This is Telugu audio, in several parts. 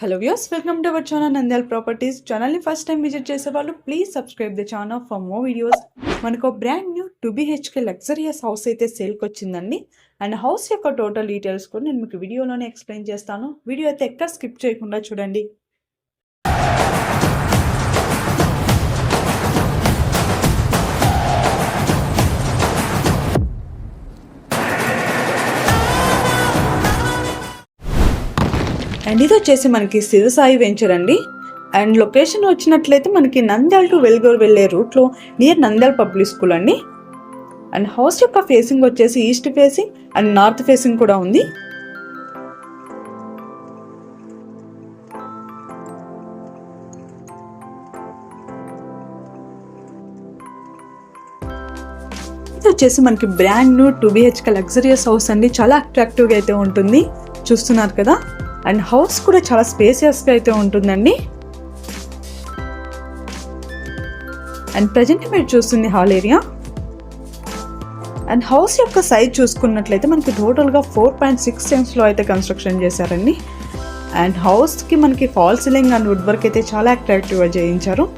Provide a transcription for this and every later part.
Hello views welcome to our channel Nandyal properties ఛానల్ని ఫస్ట్ టైం విజిట్ చేసే వాళ్ళు please subscribe the channel for more videos మనకు brand new two BHK luxurious house అయితే సేల్కి వచ్చిందండి. అండ్ హౌస్ యొక్క టోటల్ డీటెయిల్స్ కూడా నేను మీకు వీడియోలోనే ఎక్స్ప్లెయిన్ చేస్తాను. వీడియో అయితే ఎక్కడ స్కిప్ చేయకుండా చూడండి. అండ్ ఇది వచ్చేసి మనకి శివసాయి వెంచర్ అండి. అండ్ లొకేషన్ వచ్చినట్లయితే మనకి నంద్యాల టు వెల్గోర్ వెళ్ళే రూట్లో నియర్ నంద్యాల పబ్లిక్ స్కూల్ అండి. అండ్ హౌస్ యొక్క ఫేసింగ్ వచ్చేసి east facing and north facing కూడా ఉంది. ఇది వచ్చేసి మనకి brand new two BHK luxurious house అండి. చాలా అట్రాక్టివ్గా అయితే ఉంటుంది. చూస్తున్నారు కదా? అండ్ హౌస్ కూడా చాలా స్పేసియస్గా అయితే ఉంటుందండి. అండ్ ప్రజెంట్ మీరు చూస్తుంది హాల్ ఏరియా. అండ్ హౌస్ యొక్క సైజ్ చూసుకున్నట్లయితే మనకి టోటల్గా ఫోర్ పాయింట్ సిక్స్ సెన్స్లో అయితే కన్స్ట్రక్షన్ చేశారండి. అండ్ హౌస్కి మనకి fall ceiling and wood work అయితే చాలా అట్రాక్టివ్గా చేయించారు.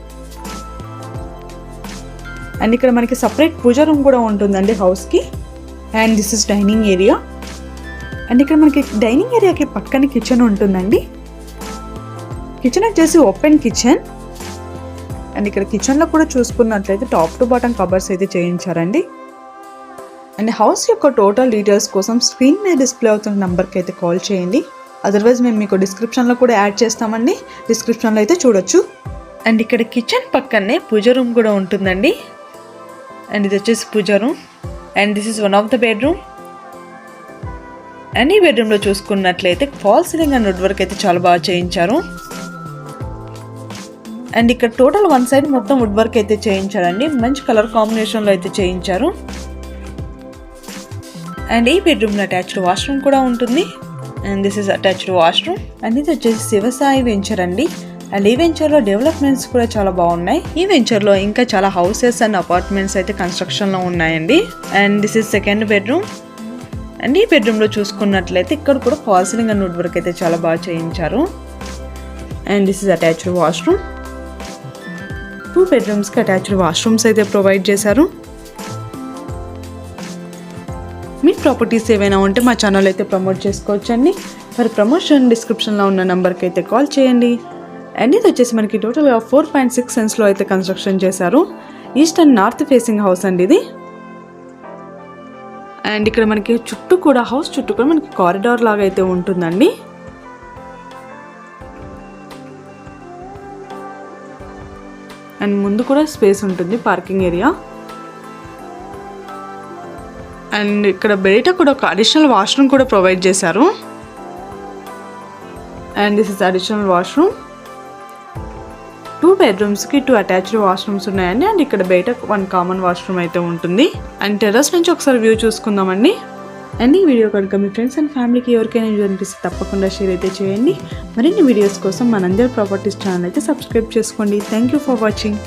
అండ్ ఇక్కడ మనకి సపరేట్ పూజ రూమ్ కూడా ఉంటుందండి హౌస్కి. And this is dining area. And ఇక్కడ మనకి డైనింగ్ ఏరియాకి పక్కన కిచెన్ ఉంటుందండి. కిచెన్ వచ్చేసి ఓపెన్ కిచెన్. అండ్ ఇక్కడ కిచెన్లో కూడా చూసుకున్నట్లయితే టాప్ టు బాటమ్ కవర్స్ అయితే చేయించారండి. అండ్ హౌస్ యొక్క టోటల్ డీటెయిల్స్ కోసం స్క్రీన్ మీద డిస్ప్లే అవుతున్న నెంబర్కి అయితే కాల్ చేయండి. అదర్వైజ్ మేము మీకు డిస్క్రిప్షన్లో కూడా యాడ్ చేస్తామండి. డిస్క్రిప్షన్లో అయితే చూడొచ్చు. అండ్ ఇక్కడ కిచెన్ పక్కనే పూజ రూమ్ కూడా ఉంటుందండి. అండ్ ఇది వచ్చేసి pooja room. And this is one of the bedroom. And ఈ బెడ్రూమ్లో చూసుకున్నట్లయితే fall ceiling and wood work అయితే చాలా బాగా చేయించారు. అండ్ ఇక్కడ టోటల్ వన్ సైడ్ మొత్తం వుడ్ వర్క్ అయితే చేయించారండి. మంచి కలర్ కాంబినేషన్లో అయితే చేయించారు. అండ్ ఈ బెడ్రూమ్లో అటాచ్డ్ వాష్రూమ్ కూడా ఉంటుంది. And this is attached washroom and ఇది వచ్చేసి శివసాయి వెంచర్ అండి. అండ్ ఈ వెంచర్లో డెవలప్మెంట్స్ కూడా చాలా బాగున్నాయి. ఈ వెంచర్లో ఇంకా చాలా హౌసెస్ అండ్ అపార్ట్మెంట్స్ అయితే కన్స్ట్రక్షన్లో ఉన్నాయండి. And this is second bedroom and ఈ బెడ్రూమ్లో చూసుకున్నట్లయితే ఇక్కడ కూడా fall ceiling and wood work అయితే చాలా బాగా చేయించారు. And this is attached washroom two బెడ్రూమ్స్కి attached washrooms అయితే ప్రొవైడ్ చేశారు. మీ ప్రాపర్టీస్ ఏవైనా ఉంటే మా ఛానల్ అయితే ప్రమోట్ చేసుకోవచ్చండి. మరి ప్రమోషన్ డిస్క్రిప్షన్లో ఉన్న నెంబర్కి అయితే కాల్ చేయండి. అండ్ ఇది వచ్చేసి మనకి టోటల్గా ఫోర్ పాయింట్ సిక్స్ సెన్స్లో అయితే కన్స్ట్రక్షన్ చేశారు. East and north facing house అండి ఇది. అండ్ ఇక్కడ మనకి చుట్టూ కూడా హౌస్ చుట్టూ కూడా మనకి కారిడార్ లాగా అయితే ఉంటుందండి. అండ్ ముందు కూడా స్పేస్ ఉంటుంది పార్కింగ్ ఏరియా. అండ్ ఇక్కడ బయట కూడా ఒక అడిషనల్ వాష్రూమ్ కూడా ప్రొవైడ్ చేశారు. And this is additional washroom two బెడ్రూమ్స్కి two attached washrooms ఉన్నాయండి. అండ్ ఇక్కడ బయట వన్ కామన్ వాష్రూమ్ అయితే ఉంటుంది. అండ్ టెర్రస్ నుంచి ఒకసారి వ్యూ చూసుకుందామండి. అండ్ ఈ వీడియో కనుక మీ ఫ్రెండ్స్ అండ్ ఫ్యామిలీకి ఎవరికైనా యూజ్ అనిపిస్తే తప్పకుండా షేర్ అయితే చేయండి. మరిన్ని వీడియోస్ కోసం మనందరి ప్రాపర్టీస్ ఛానల్ అయితే సబ్స్క్రైబ్ చేసుకోండి. Thank you for watching